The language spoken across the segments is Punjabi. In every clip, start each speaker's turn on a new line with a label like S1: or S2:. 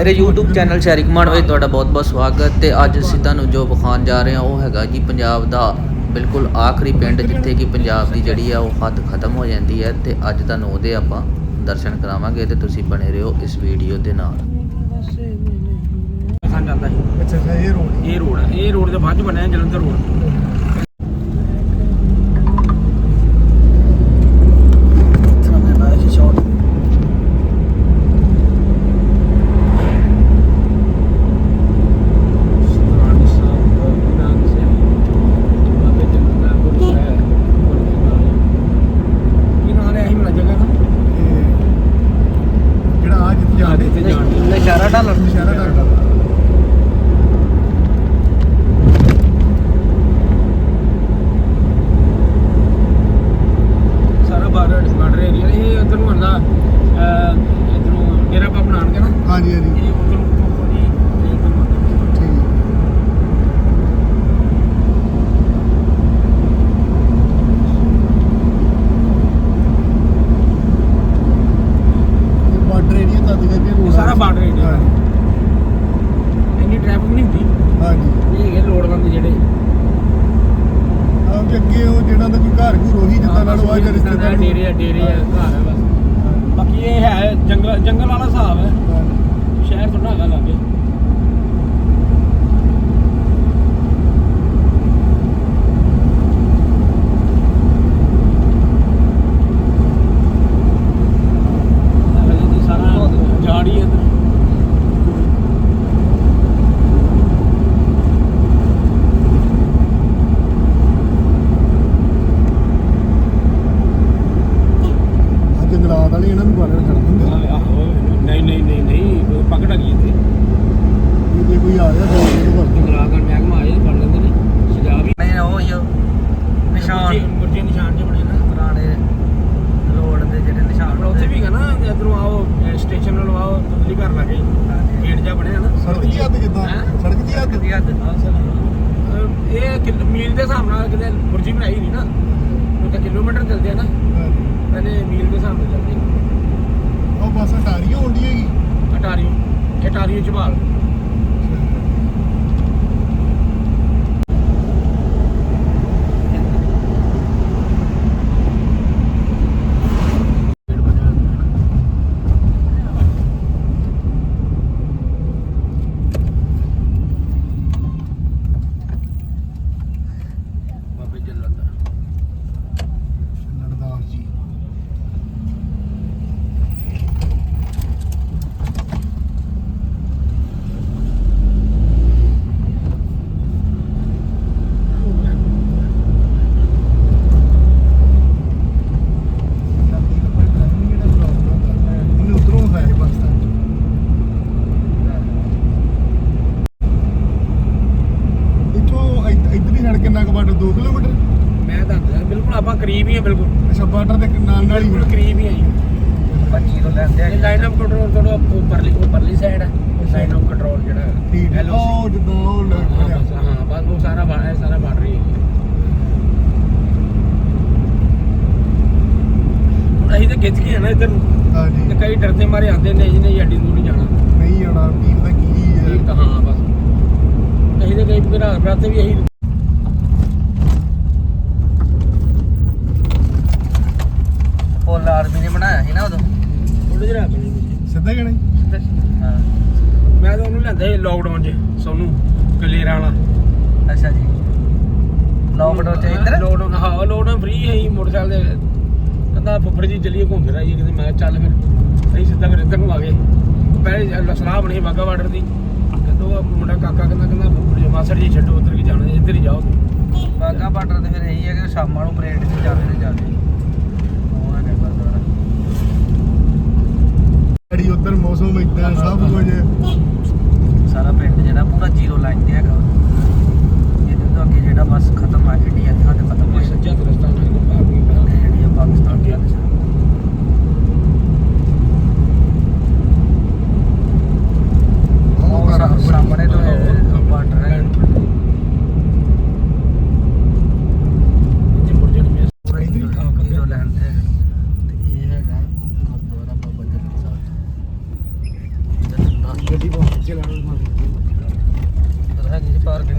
S1: ਮੇਰੇ YouTube ਚੈਨਲ ਸ਼ਹਿਰੀ ਕਮਾਂਡ ਵਿੱਚ ਤੁਹਾਡਾ ਬਹੁਤ-ਬਹੁਤ ਸਵਾਗਤ ਤੇ ਅੱਜ ਅਸੀਂ ਤੁਹਾਨੂੰ ਜੋ ਵਿਖਾਉਣ ਜਾ ਰਹੇ ਹਾਂ ਉਹ ਹੈਗਾ ਜੀ ਪੰਜਾਬ ਦਾ ਬਿਲਕੁਲ ਆਖਰੀ ਪਿੰਡ ਜਿੱਥੇ ਕਿ ਪੰਜਾਬ ਦੀ ਜਿਹੜੀ ਆ ਉਹ ਹੱਦ ਖਤਮ ਹੋ ਜਾਂਦੀ ਹੈ ਤੇ ਅੱਜ ਤੁਹਾਨੂੰ ਉਹਦੇ ਆਪਾਂ ਦਰਸ਼ਨ ਕਰਾਵਾਂਗੇ ਤੇ ਤੁਸੀਂ ਬਣੇ ਰਹੋ ਇਸ ਵੀਡੀਓ ਦੇ ਨਾਲ।
S2: ਖਾਨ ਜਾਂਦਾ ਸੀ
S3: ਅੱਛਾ ਅੱਛਾ ਇਹ ਰੋਡ।
S2: ਇਹ ਰੋਡ ਇਹ ਰੋਡ ਦੇ ਬਾਅਦ ਚ ਬਣਿਆ ਜਲੰਧਰ ਰੋਡ ਕੀ ਨਾਂ ਹੈ ਇਹ ਮੇਰਾ ਜਗ੍ਹਾ ਦਾ
S3: ਜਿਹੜਾ ਆ ਜਿੱਥੇ ਜਾਂਦੇ
S2: ਜਿੱਥੇ ਜਾਣ
S1: ਨਸ਼ਾਰਾ ਢਾਲਣ
S3: ਇਸ਼ਾਰਾ ਕਰਦਾ
S2: ਸਾਰਾ ਬਾਰਡਰ ਬਾਰਡਰ ਏਰੀਆ ਇਹ ਉਧਰ ਨੂੰ ਆਉਂਦਾ ਇਧਰੋਂ ਡੇਰਾ ਬਾਬਾ ਨਾਨਕ ਹੈ ਨਾ
S3: ਹਾਂਜੀ ਹਾਂਜੀ
S2: ਇਹ ਉਧਰ ਨੂੰ ਤੋਂ ਜੀ ਇਹ ਉਧਰ ਨੂੰ ਆਉਂਦਾ।
S3: ਠੀਕ ਇਹ ਬਾਰਡਰ ਏਰੀਆ ਤਾਂ ਦਿਖਾ ਕੇ
S2: ਇਹ ਸਾਰਾ border area ਹੈ। ਇੰਨੀ ਟ੍ਰੈਫਿਕ ਨਹੀਂ ਹੁੰਦੀ।
S3: ਹਾਂਜੀ।
S2: ਇਹ ਹੈਗੇ ਲੋੜਵੰਦ ਜਿਹੜੇ।
S3: ਆਹ ਕਿ ਅੱਗੇ ਉਹ ਜਿਹੜਾ ਦਾ ਕੋਈ ਘਰ ਘੂਰ ਉਹੀ ਜਿੱਦਾਂ ਨਾਲ ਉਹ ਆ ਜਾਂ ਰਿਸ਼ਤੇਦਾਰ ਨੂੰ-
S2: ਡੇਰੇ ਆ ਡੇਰੇ ਆ ਘਰ ਆ ਬਸ। ਬਾਕੀ ਇਹ ਹੈ ਜੰਗਲ ਜੰਗਲ ਵਾਲਾ ਹਿਸਾਬ ਹੈ। ਸ਼ਹਿਰ ਥੋੜਾ ਹੈਗਾ ਲਾਗੇ ਹਲੇ ਤੇ ਸਾਰਾ ਝਾੜੀ ਹੈ ਇੱਧਰ।
S3: ਆਹ ਜੰਗਲਾਤ ਵਾਲੇ ਇਹਨਾਂ ਨੂੰ ਬਾਰਡਰ ਛੱਡ ਦਿੰਦੇ
S2: ਆਹ, ਆਹੋ ਨਹੀਂ ਨਹੀਂ ਨਹੀਂ ਨਹੀਂ ਕੋਈ ਪਕੜ ਗਈ ਇੱਥੇ
S3: ਵੀ
S2: ਜੰਗਲਾਤ ਦਾ ਮਹਿਕਮਾ ਆਏ ਫੜ ਲੈਂਦੇ ਨੇ ਸਜ਼ਾ ਵੀ
S1: ਨਹੀਂ ਉਹ ਹੀ ਉਹ ਨਿਸ਼ਾਨ।
S2: ਮੁਰਜੇ ਨਿਸ਼ਾਨ ਜੇ ਬਣੇ ਨਾ।
S1: ਪੁਰਾਣੇ ਰੋਡ ਦੇ ਜਿਹੜੇ ਨਿਸ਼ਾਨ
S2: ਉੱਥੇ ਵੀ ਹੈਗਾ ਨਾ ਇਧਰੋਂ ਆਓ ਸਟੇਸ਼ਨ ਵੱਲੋਂ ਆਓ ਤੁੰਦਲੀ ਘਰ ਲੱਗੇ। ਗੇਟ ਜਾ ਬਣਿਆ ਨਾ।
S3: ਸੜਕ ਦੀ ਹੱਦ
S2: ਹੈਂ?
S3: ਸੜਕ ਦੀ ਹੱਦ
S1: ਦੀ ਹੱਦ
S2: ਇਹ ਮੀਲ ਦੇ ਹਿਸਾਬ ਨਾਲ ਕਿਤੇ ਮੁਰਜੀ ਬਣਾਈ ਨਹੀਂ ਨਾ ਉਹ ਤਾਂ ਕਿਲੋਮੀਟਰ ਚੱਲਦੇ ਆ ਨਾ। ਪਹਿਲੇ ਮੀਲ ਦੇ ਹਿਸਾਬ ਨਾਲ ਚੱਲਦੇ
S3: ਉਹ ਬੱਸ ਅਟਾਰੀ ਹੁੰਦੀ ਹੈਗੀ।
S2: ਅਟਾਰੀਓ। ਅਟਾਰੀਓ ਝਬਾਲ ਬਾਬੇ ਜੱਲਨ ਦਾ
S3: ਨਰਦਾਸ ਜੀ ਉਹਨੇ ਉਧਰੋਂ ਹੈ ਬੱਸ ਸਟੈਂਡ ਇੱਥੋਂ ਇ- ਇੱਧਰਲੀ ਸੜਕ ਕਿੰਨਾ ਕੁ ਬਾਟਰ 2 ਕਿਲੋਮੀਟਰ
S2: ਮੈਂ ਦੱਸਦਾ ਬਿਲਕੁਲ ਆਪਾਂ ਕਰੀਬ ਹੀ ਆ ਬਿਲਕੁਲ।
S3: ਅੱਛਾ ਬਾਰਡਰ ਦੇ ਨਾਲ ਨਾਲ ਹੀ
S2: ਬਿਲਕੁਲ ਕਰੀਬ ਹੀ ਆ ਜੀ।
S1: 25 ਤੋਂ ਲੈਂਦੇ
S2: ਇਹ ਲਾਈਨ ਆਫ ਕੰਟਰੋਲ ਥੋੜਾ ਉੱਪਰਲੀ ਉੱਪਰਲੀ ਸਾਈਡ ਹੈ ਲਾਈਨ ਆਫ ਕੰਟਰੋਲ ਜਿਹੜਾ।
S3: ਠੀਕ ਹੈ।
S2: LOC
S3: ਉਹ ਜਿੱਦਾਂ ਉਹ
S2: ਹਾਂ ਬਸ ਹਾਂ ਬਸ ਉਹ ਸਾਰਾ ਬਾ- ਇਹ ਸਾਰਾ ਬਾਰਡਰ ਹੀ ਹੈ ਹੁਣ ਅਸੀਂ ਤਾਂ ਖਿੱਚ ਕੇ ਆ ਨਾ ਇੱਧਰ ਨੂੰ।
S3: ਹਾਂਜੀ।
S2: ਤੇ ਕਈ ਡਰਦੇ ਮਾਰੇ ਆਉਂਦੇ ਨੇ ਜਿਹਨੇ ਅੱਡੀ ਦੂਰ ਨਹੀਂ ਜਾਣਾ।
S3: ਨਹੀਂ ਆਉਣਾ ਕੀ ਪਤਾ ਕੀ ਹੈ।
S2: ਠੀਕ ਤਾਂ ਹਾਂ ਬਸ। ਅਸੀਂ ਤਾਂ ਕਈ ਭਰਾ ਭਰਾਤੇ ਵੀ ਇਹੀ
S1: ਫੁੱਲ ਆਰਮੀ ਨੇ ਬਣਾਇਆ ਸੀ ਨਾ ਉਦੋਂ
S2: ਉਹਦੇ ਜਿਹੜਾ ਬਣੀ
S3: ਸਿੱਧਾ ਕਹਿਣਾ ਜੀ?
S1: ਹਾਂ।
S2: ਮੈਂ ਤਾਂ ਉਹਨੂੰ ਲੈਂਦਾ ਸੀ ਲੋਕਡਾਊਨ 'ਚ ਸੋਨੂੰ ਕਲੇਰਾ ਵਾਲਾ।
S1: ਅੱਛਾ ਜੀ। ਲੋਕਡਾਊਨ ਚ ਇੱਧਰ?
S2: ਲੋਕਡਾਊਨ ਹਾਂ ਲੋਕਡਾਊਨ ਫ੍ਰੀ ਹੈ ਹੀ ਮੋਟਰਸਾਈਕਲ ਦੇ ਕਹਿੰਦਾ ਫੁੱਫੜ ਜੀ ਚੱਲੀਏ ਘੁੰਮ ਫਿਰ ਆਈਏ ਕਿਤੇ। ਮੈਂ ਕਿਹਾ ਚੱਲ ਫਿਰ ਅਸੀਂ ਸਿੱਧਾ ਫਿਰ ਇੱਧਰ ਨੂੰ ਆ ਗਏ। ਪਹਿਲੇ ਸਲਾਹ ਬਣੀ ਬਾਗਾ ਬਾਰਡਰ ਦੀ। ਕਹਿੰਦਾ ਉਹ ਮੁੰਡਾ ਕਾਕਾ ਕਹਿੰਦਾ ਕਹਿੰਦਾ ਫੁੱਫੜ ਜੀ ਮਾਸੜ ਜੀ ਛੱਡੋ ਉੱਧਰ ਕੀ ਜਾਣਾ ਇੱਧਰ ਹੀ ਜਾਓ।
S1: ਬਾਗਾ ਬਾਰਡਰ ਤੇ ਫਿਰ ਇਹੀ ਹੈ ਕਿ ਸ਼ਾਮਾਂ ਨੂੰ ਪਰੇਡ ਤੇ ਜਾਂਦੇ ਤੇ ਜਾਂਦੇ ਉਹ ਹੈ ਗੁਰਦੁਆਰਾ
S3: ਜਿਹੜੀ ਉਧਰ ਮੌਸਮ ਇਦਾਂ ਸਭ ਕੁਝ
S1: ਸਾਰਾ ਪਿੰਡ ਜਿਹੜਾ ਪੂਰਾ ਜ਼ੀਰੋ ਲਾਈਨ ਤੇ ਹੈਗਾ। ਇਹਦੇ ਤੋਂ ਅੱਗੇ ਜਿਹੜਾ ਬਸ ਖਤਮ ਆ ਇੰਡੀਆ ਦੀ ਹੱਦ ਖਤਮ ਹੋ
S2: ਸੱਚਾ ਰਸਤਾ ਨਹੀਂ ਆਪਣੀ ਪਹਿਲਾਂ
S1: ਹੈ ਜਿਹੜੀ ਆ ਪਾਕਿਸਤਾਨ ਦੀ ਹੱਦ ਚ। ਉਹ ਸਾ- ਸਾਹਮਣੇ ਤੋਂ ਬਾਰਡਰ ਹੈ
S2: ਜੇ ਮੁਰਜੇ ਨੂੰ ਮਿਸ
S3: ਪੂਰਾ ਇੱਧਰ ਹੀ
S2: ਹਾਂ,
S1: ਜ਼ੀਰੋ ਲਾਈਨ ਤੇ ਤੇ ਇਹ ਹੈਗਾ ਗੁਰਦੁਆਰਾ ਬਾਬਾ ਜੱਲਨ ਸਾਹਿਬ
S2: ਗੱਡੀ ਬਹੁਤ ਪਿੱਛੇ ਲਾਣਾ ਮਾਰ
S1: ਹੈਗੀ ਜੀ ਪਾਰਕਿੰਗ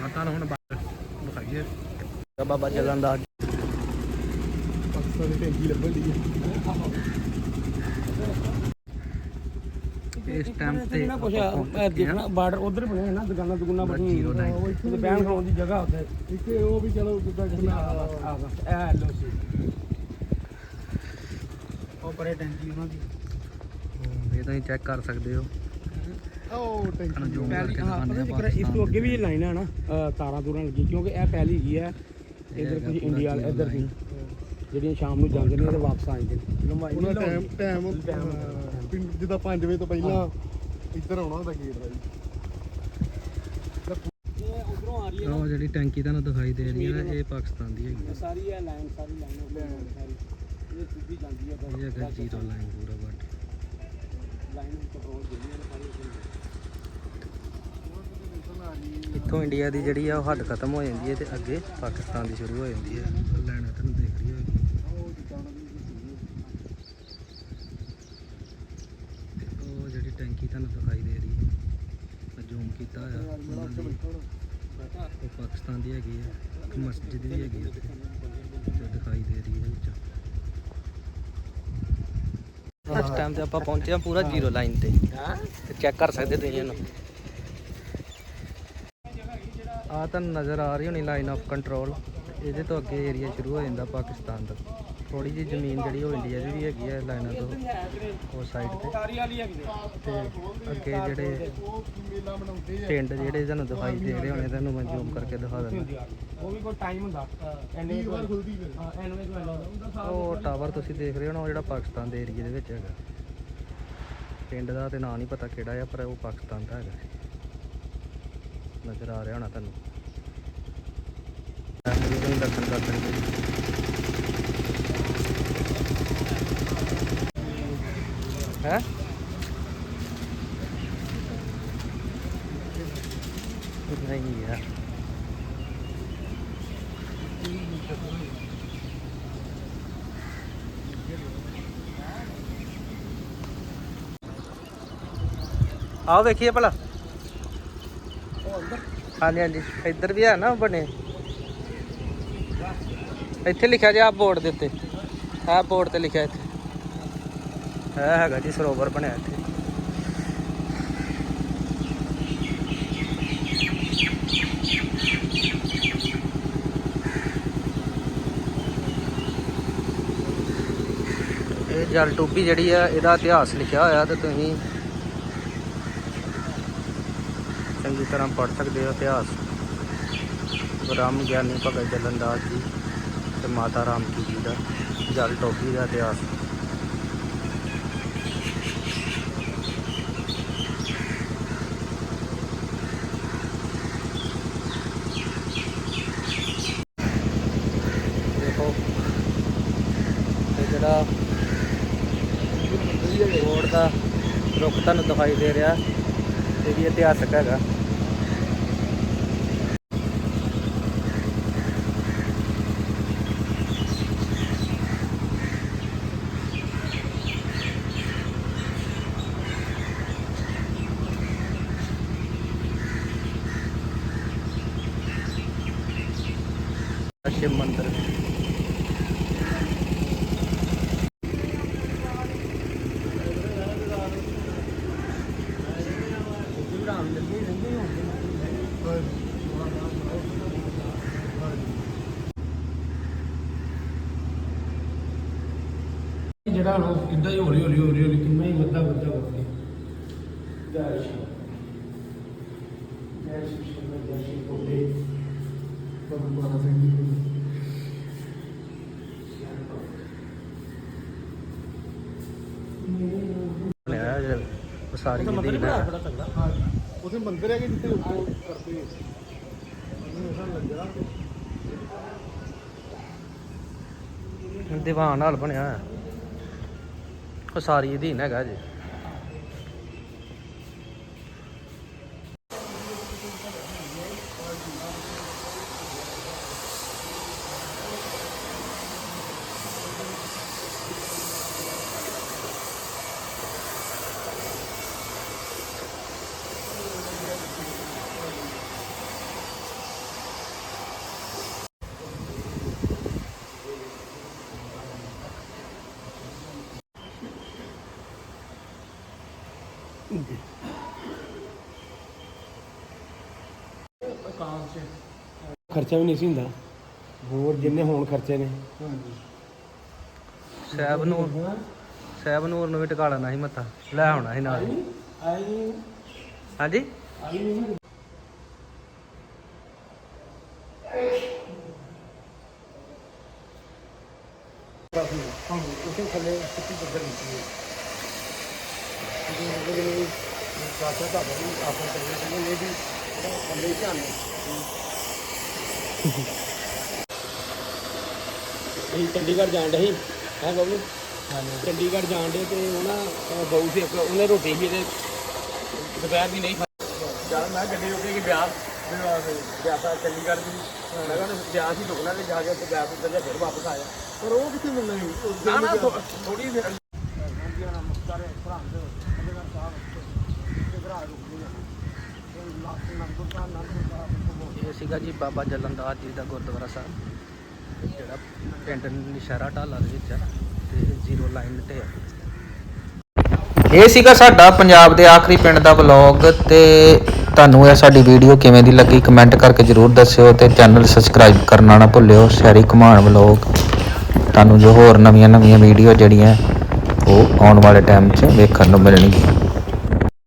S2: ਮਾਤਾ ਨੂੰ ਹੁਣ ਵਿਖਾਈਏ
S1: ਬਾਬਾ ਚੱਲਣ ਦਾ।
S3: ਪਾਕਿਸਤਾਨ ਦੀ ਟੈਂਕੀ ਲੱਭਣ ਦੀ
S1: ਇਸ ਟਾਈਮ ਤੇ
S2: ਨਾ ਕੁਛ
S1: ਹਾਂ।
S2: ਦੇਖਣਾ ਬਾਰਡਰ ਉਧਰ ਬਣਿਆ ਨਾ ਦੁਕਾਨਾਂ ਦੁਕਾਨਾਂ ਬਣੀਆਂ ਉਹ ਇੱਥੇ ਬੈਨ ਖਲੋਣ ਦੀ ਜਗ੍ਹਾ ਉੱਥੇ।
S3: ਇੱਕ ਉਹ ਵੀ ਚਲੋ
S2: ਆ ਬਸ। ਆ ਇਹ ਲੋ ਸੀ ਉਹ ਪਰੇ ਟੈਂਕੀ ਉਹਨਾਂ ਦੀ
S1: ਇਹ ਤੁਸੀਂ ਚੈੱਕ ਕਰ ਸਕਦੇ ਹੋ।
S3: ਉਹ ਟੈਂਕੀ
S2: ਪਹਿਲੀ ਹਾਂ
S1: ਆ
S2: ਇਸ ਤੋਂ ਅੱਗੇ ਵੀ ਇਹ ਲਾਈਨ ਹੈ ਨਾ ਤਾਰਾਂ ਤੂਰਾਂ ਲੱਗੀ ਕਿਉਂਕਿ ਇਹ ਪਹਿਲੀ ਹੈਗੀ ਹੈ ਇਧਰ ਕੁਝ ਇੰਡੀਆ ਵਾਲੇ ਇੱਧਰ ਦੀ ਜਿਹੜੀਆਂ ਸ਼ਾਮ ਨੂੰ ਜਾਂਦੇ ਨੇ ਤੇ ਵਾਪਸ ਆ ਜਾਂਦੇ ਨੇ ਲੰਬਾਈ
S3: ਉਹਨਾਂ
S2: ਨਹੀਂ
S3: ਟਾਈਮ। ਟਾਈਮ ਪਿੰਡ ਜਿੱਦਾਂ 5 ਵਜੇ ਤੋਂ ਪਹਿਲਾਂ ਇੱਧਰ ਆਉਣਾ ਹੁੰਦਾ ਗੇਟ ਦਾ ਜੀ।
S2: ਇਹ ਉਧਰੋਂ ਆ ਰਹੀ ਹੈ
S1: ਉਹ ਜਿਹੜੀ ਟੈਂਕੀ ਤੁਹਾਨੂੰ ਦਿਖਾਈ ਦੇ ਰਹੀ ਹੈ ਨਾ ਇਹ ਪਾਕਿਸਤਾਨ ਦੀ ਹੈਗੀ
S2: ਸਾਰੀ ਇਹ ਲਾਈਨ ਸਾਰੀ ਲਾਈਨ ਸਾਰੀ। ਇਹ ਸਿੱਧੀ ਜਾਂਦੀ ਹੈ।
S1: ਇਹ ਹੈਗਾ ਜ਼ੀਰੋ ਲਾਈਨ ਪੂਰਾ ਬਟ
S2: ਲਾਈਨ ਕੰਟਰੋਲ ਦੇਣੀ ਹੈ ਸਾਰੀ
S1: ਇੱਥੋਂ ਇੰਡੀਆ ਦੀ ਜਿਹੜੀ ਆ ਉਹ ਹੱਦ ਖਤਮ ਹੋ ਜਾਂਦੀ ਹੈ ਤੇ ਅੱਗੇ ਪਾਕਿਸਤਾਨ ਦੀ ਸ਼ੁਰੂ ਹੋ ਜਾਂਦੀ ਹੈ। ਲੈਣਾ ਤੁਹਾਨੂੰ ਦੇਖ ਰਹੀ ਹੋਏਗੀ ਉਹ ਜਿਹੜੀ ਟੈਂਕੀ ਤੁਹਾਨੂੰ ਦਿਖਾਈ ਦੇ ਰਹੀ ਹੈ ਜ਼ੂਮ ਕੀਤਾ ਹੋਇਆ ਉਹਨਾਂ ਦੀ। ਉਹ ਪਾਕਿਸਤਾਨ ਦੀ ਹੈਗੀ ਹੈ ਇੱਕ ਮਸਜਿਦ ਵੀ ਹੈਗੀ ਹੈ ਉੱਥੇ ਤੇ ਦਿਖਾਈ ਦੇ ਰਹੀ ਹੈ ਵਿੱਚ। ਇਸ ਟਾਈਮ ਤੇ ਆਪਾਂ ਪਹੁੰਚੇ ਹਾਂ ਪੂਰਾ ਜ਼ੀਰੋ ਲਾਈਨ ਤੇ। ਤੇ ਚੈੱਕ ਕਰ ਸਕਦੇ ਤੁਸੀਂ ਇਹਨੂੰ। ਆ ਤੁਹਾਨੂੰ ਨਜ਼ਰ ਆ ਰਹੀ ਹੋਣੀ ਲਾਈਨ ਆਫ ਕੰਟਰੋਲ ਇਹਦੇ ਤੋਂ ਅੱਗੇ ਏਰੀਆ ਸ਼ੁਰੂ ਹੋ ਜਾਂਦਾ ਪਾਕਿਸਤਾਨ ਦਾ। ਥੋੜੀ ਜਿਹੀ ਜ਼ਮੀਨ ਜਿਹੜੀ ਉਹ ਇੰਡੀਆ ਦੀ ਵੀ ਹੈਗੀ ਹੈ ਲਾਈਨਾਂ ਤੋਂ ਉਹ ਸਾਈਡ ਤੇ। ਤੇ ਅੱਗੇ ਜਿਹੜੇ ਪਿੰਡ ਜਿਹੜੇ ਤੁਹਾਨੂੰ ਦਿਖਾਈ ਦੇ ਰਹੇ ਹੋਣੇ ਤੁਹਾਨੂੰ ਮੈਂ ਜ਼ੂਮ ਕਰਕੇ ਦਿਖਾ ਦਿੰਦਾ।
S2: ਉਹ ਵੀ ਕੋਈ ਟਾਈਮ ਹੁੰਦਾ। ਐਨੇ
S3: ਵੀਹ ਵਾਰ ਖੁੱਲਦੀ ਫਿਰ
S2: ਹਾਂ ਐਨੇ ਕੋਈ ਉਹਦਾ ਸਾਲ
S1: ਉਹ ਟਾਵਰ ਤੁਸੀਂ ਦੇਖ ਰਹੇ ਹੋ ਨਾ ਉਹ ਜਿਹੜਾ ਪਾਕਿਸਤਾਨ ਦੇ ਏਰੀਆ ਦੇ ਵਿੱਚ ਹੈਗਾ। ਪਿੰਡ ਦਾ ਤੇ ਨਾਂ ਨਹੀਂ ਪਤਾ ਕਿਹੜਾ ਆ ਪਰ ਉਹ ਪਾਕਿਸਤਾਨ ਦਾ ਹੈਗਾ। ਨਜ਼ਰ ਆ ਰਿਹਾ ਹੋਣਾ ਤੁਹਾਨੂੰ। ਤੁਸੀਂ ਦਰਸ਼ਨ ਕਰ ਸਕਦੇ ਹੈ? ਨਹੀਂ ਯਾਰ। ਆਓ ਵੇਖੀਏ ਭਲਾ। ਹਾਂਜੀ ਹਾਂਜੀ। ਇੱਧਰ ਵੀ ਹੈ ਨਾ ਬਣੇ। ਇੱਥੇ ਲਿਖਿਆ ਜੇ ਆ ਬੋਰਡ ਦੇ ਉੱਤੇ। ਆ ਬੋਰਡ ਤੇ ਲਿਖਿਆ ਇੱਥੇ। ਹੈ ਹੈਗਾ ਜੀ ਸਰੋਵਰ ਬਣਿਆ ਇੱਥੇ। ਇਹ ਜਲ ਟੋਪੀ ਜਿਹੜੀ ਆ, ਇਹਦਾ ਇਤਿਹਾਸ ਲਿਖਿਆ ਹੋਇਆ ਤੇ ਤੁਸੀਂ ਤਰ੍ਹਾਂ ਪੜ੍ਹ ਸਕਦੇ ਹੋ ਇਤਿਹਾਸ। ਬ੍ਰਹਮ ਗਿਆਨੀ ਭਗਤ ਜਲੰਦਾਸ ਜੀ ਤੇ ਮਾਤਾ ਰਾਮ ਕੀ ਜੀ ਦਾ ਜਲ ਟੋਪੀ ਦਾ ਇਤਿਹਾਸ। ਦੇਖੋ, ਇਹ ਜਿਹੜਾ ਬੋਰਡ ਦਾ ਰੁੱਖ ਤੁਹਾਨੂੰ ਦਿਖਾਈ ਦੇ ਰਿਹਾ, ਇਹ ਵੀ ਇਤਿਹਾਸਕ ਹੈਗਾ।
S2: ਜਿਹੜਾ ਹੁਣ ਉਹ ਕਿੱਦਾਂ ਹੀ ਹੌਲੀ ਹੌਲੀ ਹੌਲੀ ਹੌਲੀ, ਕਿੰਨਾ ਹੀ ਵੱਧਾ ਵੱਧਾ ਵੱਧਦਾ ਜੈ ਸ਼੍ਰੀ ਜੈ ਸ਼੍ਰੀ ਕੋਲੇ
S3: ਬਾਬਾ ਮਾਨਾ ਸਿੰਘ ਜੀ
S1: ਸਾਰੀ ਦੀ ਨਾ
S3: ਹਾਂ ਉਥੇ ਮੰਦਿਰ ਹੈਗੇ ਜਿੱਥੇ ਉਹ ਕਰਦੇ ਮੈਨੂੰ ਐਸਾ ਲੱਗਿਆ
S1: ਦੀਵਾਨ ਹਾਲ ਬਣਿਆ ਹੋਇਆ। ਉਹ ਸਾਰੀ ਅਧੀਨ ਹੈਗਾ ਜੀ।
S2: ਖਰਚਾ ਵੀ ਨਹੀਂ ਸੀ ਹੁੰਦਾ। ਹੋਰ ਜਿੰਨੇ ਹੁਣ ਖਰਚੇ ਨੇ।
S3: ਹਾਂਜੀ।
S1: ਸਹਿਬ ਨੂਰ ਸਹਿਬ ਨੂਰ ਨੂੰ ਵੀ ਟਿਕਾ ਲੈਣਾ ਸੀ ਮੱਥਾ। ਲੈ ਆਉਣਾ ਸੀ ਨਾਲ।
S2: ਆਈ
S1: ਹਾਂਜੀ?
S2: ਆਈ ਨਹੀਂ ਦਾ ਚੱਲੇ ਸੀ ਨਾਲ ਅਸੀਂ ਚੰਡੀਗੜ੍ਹ ਜਾਣ ਡੇ ਸੀ ਹੈ ਬਾਬੂ? ਚੰਡੀਗੜ੍ਹ ਜਾਣ ਡੇ ਤੇ ਉਹ ਨਾ ਅਹ ਬਹੂ ਸੀ ਇੱਕ ਉਹਨੇ ਰੋਟੀ ਵੀ ਇਹਦੇ ਦੁਪਹਿਰ ਦੀ ਨਹੀਂ ਖਾਈ ਜਦ ਮੈਂ ਗੱਡੀ ਰੁਕੇ ਕਿ ਵਿਆਹ ਵਿਆਹ ਤਾਂ ਚੰਡੀਗੜ੍ਹ ਦੀ। ਮੈਂ ਕਹਿੰਦਾ ਵਿਆਹ ਸੀ ਰੁਕਣਾ ਤੇ ਜਾ ਕੇ ਉੱਥੇ ਵਿਆਹ ਤੋਂ ਚੱਲਿਆ ਫਿਰ ਵਾਪਸ ਆਇਆ
S3: ਪਰ ਉਹ ਕਿੱਥੇ ਮਿਲਣਾ ਸੀ?
S2: ਨਾ ਨਾ ਥੋੜੀ ਦੇਰ ਨਮਸਕਾਰ ਭਰਾ ਦੇ ਚੰਡੀਗੜ੍ਹ ਸਾਹਿਬ ਤੇ ਭਰਾ ਰੁਕਣੀ ਆ ਨੰਬਰ ਦਾ ਨੰਬਰ
S1: ਇਹ ਸੀਗਾ ਜੀ ਬਾਬਾ ਜਲੰਦਾਰ ਜੀ ਦਾ ਗੁਰਦੁਆਰਾ ਸਾਹਿਬ, ਜਿਹੜਾ ਪਿੰਡ ਨਿਸ਼ਾਰਾ ਢਾਲਾ ਦੇ ਵਿੱਚ ਆ ਤੇ ਜ਼ੀਰੋ ਲਾਈਨ ਤੇ ਆ ਇਹ ਸੀਗਾ ਸਾਡਾ ਪੰਜਾਬ ਦੇ ਆਖਰੀ ਪਿੰਡ ਦਾ ਵਲੌਗ ਤੇ ਤੁਹਾਨੂੰ ਇਹ ਸਾਡੀ ਵੀਡੀਓ ਕਿਵੇਂ ਦੀ ਲੱਗੀ ਕਮੈਂਟ ਕਰਕੇ ਜਰੂਰ ਦੱਸਿਓ ਤੇ ਚੈਨਲ ਸਬਸਕ੍ਰਾਈਬ ਕਰਨਾ ਨਾ ਭੁੱਲਿਓ, ਸ਼ਹਿਰੀ ਘੁਮਾਣ ਵਲੌਗ। ਤੁਹਾਨੂੰ ਜੋ ਹੋਰ ਨਵੀਆਂ ਨਵੀਆਂ ਵੀਡੀਓ ਜਿਹੜੀਆਂ ਉਹ ਆਉਣ ਵਾਲੇ ਟਾਈਮ 'ਚ ਵੇਖਣ ਨੂੰ ਮਿਲਣਗੀਆਂ।